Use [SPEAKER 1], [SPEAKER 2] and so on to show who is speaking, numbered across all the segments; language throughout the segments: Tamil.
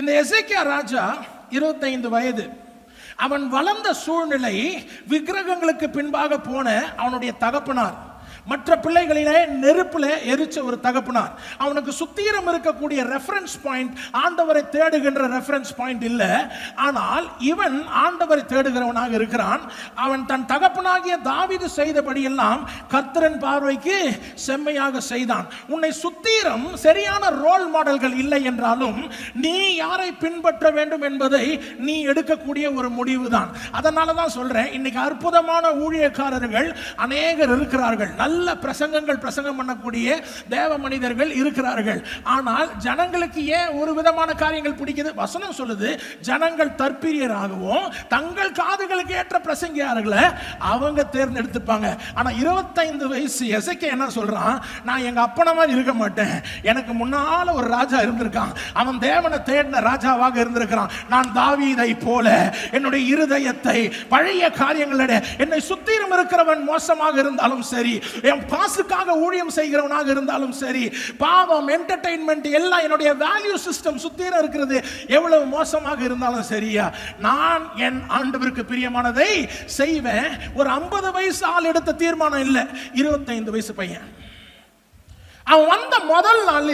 [SPEAKER 1] இந்த எசேக்கியா ராஜா இருபத்தைந்து வயது. அவன் வளர்ந்த சூழ்நிலை விக்கிரகங்களுக்கு பின்பாக போன அவனுடைய தகப்பனார். மற்ற பிள்ளைகளிலே நெருப்பில் எரிச்ச ஒரு தகப்பனார். அவனுக்கு சுத்தீரம் இருக்கக்கூடிய ரெஃபரன்ஸ் பாயிண்ட் ஆண்டவரை தேடுகின்ற ரெஃபரன்ஸ் பாயிண்ட் இல்லை. ஆனால் இவன் ஆண்டவரை தேடுகிறவனாக இருக்கிறான். அவன் தன் தகப்பனாகிய தாவிது செய்தபடியெல்லாம் கர்த்தரன் பார்வைக்கு செம்மையாக செய்தான். உன்னை சுத்தீரம் சரியான ரோல் மாடல்கள் இல்லை என்றாலும் நீ யாரை பின்பற்ற வேண்டும் என்பதை நீ எடுக்கக்கூடிய ஒரு முடிவு தான் அதனால தான் சொல்றேன் இன்னைக்கு அற்புதமான ஊழியக்காரர்கள் அநேகர் இருக்கிறார்கள். நல்ல நல்ல பிரசங்கங்கள் பிரசங்கம் பண்ணக்கூடிய தேவ மனிதர்கள் இருக்கிறார்கள். ஆனால் ஜனங்களுக்கு ஏன் ஒரு விதமான காரியங்கள் பிடிக்குது? வசனம் சொல்லுது ஜனங்கள் தற்பிரியராகவும் தங்கள் காதுகளுக்கு ஏற்ற பிரசங்கியார்களை அவங்க தேர்ந்தெடுத்துப்பாங்க. ஆனால் இருபத்தைந்து வயசு எசைக்க என்ன சொல்கிறான் நான் எங்கள் அப்பன மாதிரி இருக்க மாட்டேன். எனக்கு முன்னால் ஒரு ராஜா இருந்திருக்கான். அவன் தேவனை தேடின ராஜாவாக இருந்திருக்கிறான். நான் தாவீதை போல என்னுடைய இருதயத்தை பழைய காரியங்களிட என்னை சுத்திலும் இருக்கிறவன் மோசமாக இருந்தாலும் சரி என் பாசுக்காக ஊழியம் செய்கிறவனாக இருந்தாலும் சரி பாவம் என்டர்டைன்மெண்ட் எல்லாம் என்னுடைய வேல்யூ சிஸ்டம் சுத்தீர இருக்கிறது. எவ்வளவு மோசமாக இருந்தாலும் சரியா? நான் என் ஆண்டவருக்கு பிரியமானதை செய்வேன். ஒரு ஐம்பது வயசு ஆள் எடுத்த தீர்மானம் இல்லை. இருபத்தைந்து வயசு பையன். அவன் வந்த முதல் நாள்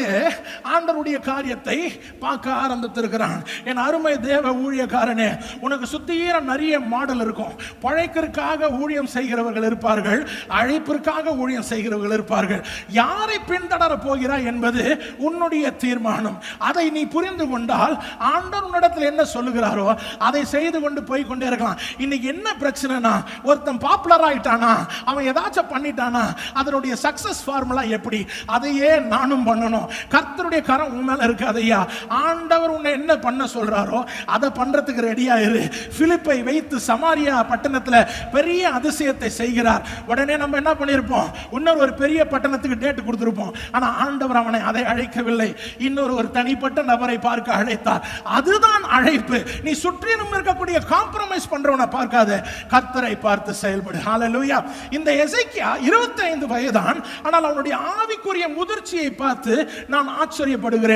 [SPEAKER 1] ஆண்டருடைய காரியத்தை பார்க்க ஆரம்பித்திருக்கிறான். என் அருமை தேவ ஊழியக்காரனே உனக்கு சுத்தீர நிறைய மாடல் இருக்கும். பழைக்கிற்காக ஊழியம் செய்கிறவர்கள் இருப்பார்கள் அழைப்பிற்காக ஊழியம் செய்கிறவர்கள் இருப்பார்கள். யாரை பின்தொடர போகிறாய் என்பது உன்னுடைய தீர்மானம். அதை நீ புரிந்து கொண்டால் ஆண்டர் உன்னிடத்தில் என்ன சொல்லுகிறாரோ அதை செய்து கொண்டு போய் கொண்டே இருக்கலாம். இன்னைக்கு என்ன பிரச்சனைனா ஒருத்தன் பாப்புலர் ஆயிட்டானா அவன் ஏதாச்சும் பண்ணிட்டானா அதனுடைய சக்சஸ் ஃபார்முலா எப்படி அதை அதையே நானும் பண்ணணும். கர்த்தருடைய கரம் உன் மேல இருக்காது ஐயா ஆண்டவர் உன்னை என்ன பண்ண சொல்றாரோ அதை பண்றதுக்கு ரெடியா இரு. பிலிப்பை வைத்து சமாரியா பட்டணத்துல பெரிய அதிசயத்தை செய்கிறார். உடனே நம்ம என்ன பண்ணியிருப்போம் இன்னொரு ஒரு பெரிய பட்டணத்துக்கு டேட் கொடுத்துருப்போம். ஆனா ஆண்டவர் அவனை அதை அழைக்கவில்லை. இன்னொரு ஒரு தனிப்பட்ட நபரை பார்க்க அழைத்தார். அதுதான் அழைப்பு. நீ சுற்றிலும் இருக்கக்கூடிய காம்ப்ரமைஸ் பண்றவனை பார்க்காத. கர்த்தரை பார்த்து செயல்படு. ஹalleluya இந்த எசேக்கியா 25 வயதான் ஆனால் அவனுடைய ஆவிக்குரிய முதிர்ச்சியை பார்த்து நான் ஆச்சரியப்படுகிறேன்.